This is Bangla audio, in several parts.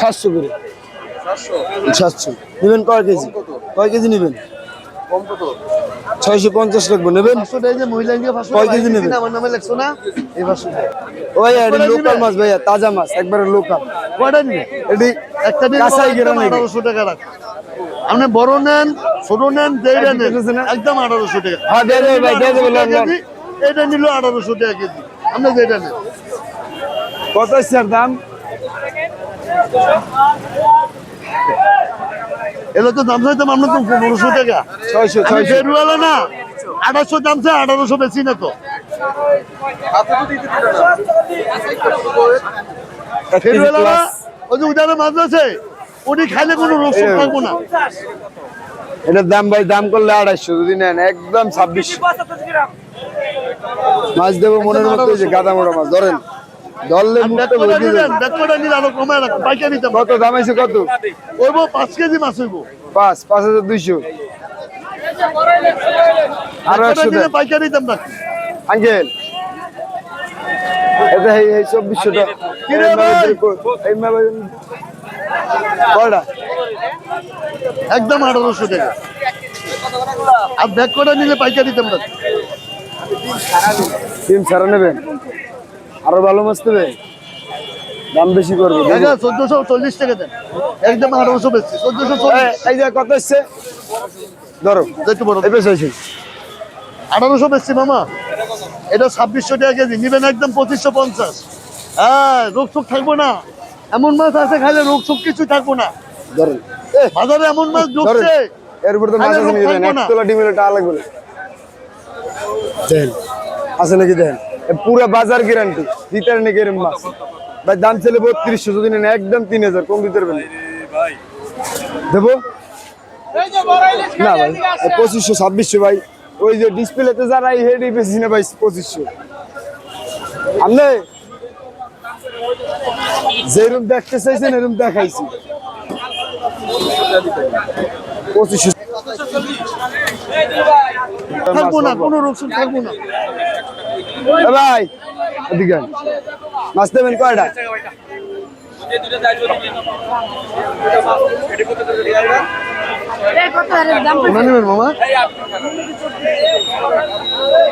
সাতশো করে। সাতশো। নেবেন কয় কেজি? কয় কেজি নেবেন? ছয়শো পঞ্চাশ লাগবে নেবেন? কয় কেজি নেবেন? আমার নামে লেখছো না এই পাঁচশো ওই লোকাল মাছ ভাইয়া তাজা মাছ একবারে লোকাল। এটি একটা কাঁচাই একদম গ্রামে আঠারোশো টাকা রাখ। আপনি বড় নেন ছোট নেন একদম আঠারোশো টাকা। হ্যাঁ, দিয়ে দেবে ভাই, দিয়ে এটা নিল আঠারোশো টাকা কেজি। আপনি যেটা নেন। কত স্যার দাম? এগুলো তো দাম চাইতাম আমরা তো পনেরোশো টাকা। ছয়শো ছয়শো। না আঠারোশো দাম চাই আঠারোশো বেশি না তো। ওই যে মাছ আছে ওটি খাইলে কোনো রোগ থাকব না। এটার দাম ভাই দাম করলে আড়াইশো যদি নেন একদম ছাব্বিশশো। মাছ দেবো মনের মতো যে গাদা মোটা মাছ ধরেন। ধরলে কত দাম আছে কত? ওইব পাঁচ কেজি মাছ হইব। পাঁচ পাঁচ হাজার দুইশো। আরও দেখোটা একশো নিলে দেন পাইকারি দাম রাখ আঙ্কেল এটা এই এই চব্বিশশো টাকা। কি রে ভাই? এই কয়টা? একদম আঠারোশো টাকা। আর ব্যাগ কটা নিলে পাইকারি দাম রাখ ডিম ছাড়া নেবেন আরও ভালো মাছ দেবে? দাম বেশি করবে চোদ্দশো চল্লিশ টাকা দেন। একদম আঠারোশো বেশি চোদ্দশো এই- যে কত এসছে ধরো একটু বড়। বেশ আঠারোশো বেশি মামা। এটা ছাব্বিশশো টাকা কেজি। নিবেন একদম পঁচিশশো পঞ্চাশ। হ্যাঁ রোগ শোক থাকব না। এমন মাছ আছে খাইলে রোগ শোক কিছু থাকব না। ধরেন। বাজারে এমন মাছ ঢুকছে। এর উপর তো মাছ দেন থাকব এক। তোলা ডিমের লাগবে। না। দেন। আছে নাকি দেন? পুরো বাজার গ্যারান্টি দিতে নাকি এরম মাছ। ভাই, দাম ছেলে বত্রিশশো, যদি নেন একদম তিন হাজার, কম দিতে পারবেন দেবো? না ভাই পঁচিশশো, ছাব্বিশশো ভাই। ওই যে ডিসপ্লেতে যারা হেড বেশি না ভাই, পঁচিশশো। আপনি? যেরকম দেখতে চাইছেন, এরকম দেখাইছি। পঁচিশশো। থাকব না কোনো শোক থাকব না। ভাই এদিকে। মাছ দেবেন কয়টা?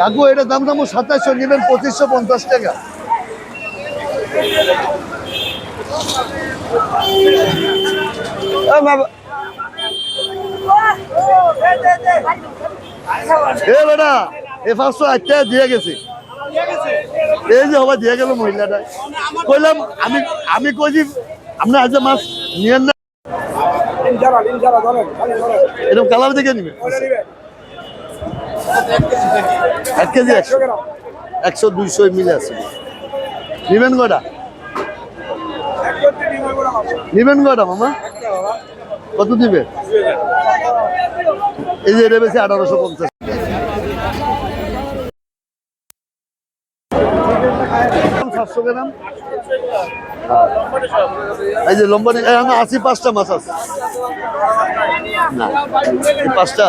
কাকু এটা দাম দাম সাতাশশো নেবেন পঁচিশশো পঞ্চাশ টাকা। বাবা, এ বেটা এ পাঁচশো আট টাকা দিয়ে গেছে। এই যে হবা দিয়ে গেল মহিলাটা কইলাম, আমি আমি কইছি আপনি আজ মাছ নিয়েন না? এরকম কালার দেখে নিবে? এক কেজি একশো। একশো দুইশো মিলে আছে। নিবেন কটা নিবেন কটা মামা? কত দিবে? এই যে এটা বেশি আঠারোশো পঞ্চাশ। সাতশো গ্রাম। এই যে লম্বা আশি পাঁচটা মাছ আছে। পাঁচটা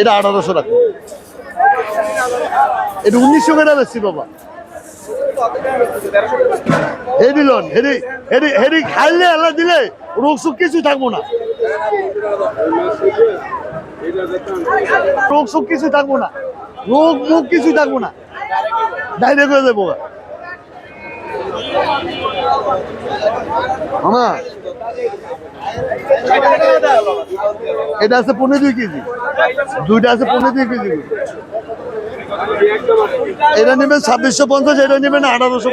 এটা আঠারোশো টাকা। এটা উনিশশো বাবা। হেডি হেডি হেডি হেডি খাইলে আল্লাহ দিলে রোগ সুখ কিছু থাকব না। রোগ সুখ কিছু থাকব না। রোগ মুখ কিছু থাকব না। ডাইরেক্ট হয়ে যাব মামা, এটা আছে পনেরো দুই কেজি। দুইটা আছে পনেরো দুই কেজি। এটা নেবেন ছাব্বিশশো পঞ্চাশ, এটা নেবেন আঠারোশো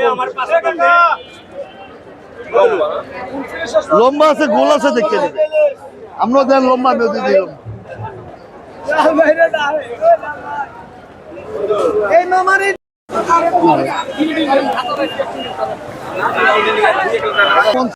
লম্বা আছে গোল আছে দেখতে দেবে আমরা দেন লম্বা নদী দিই লম্বা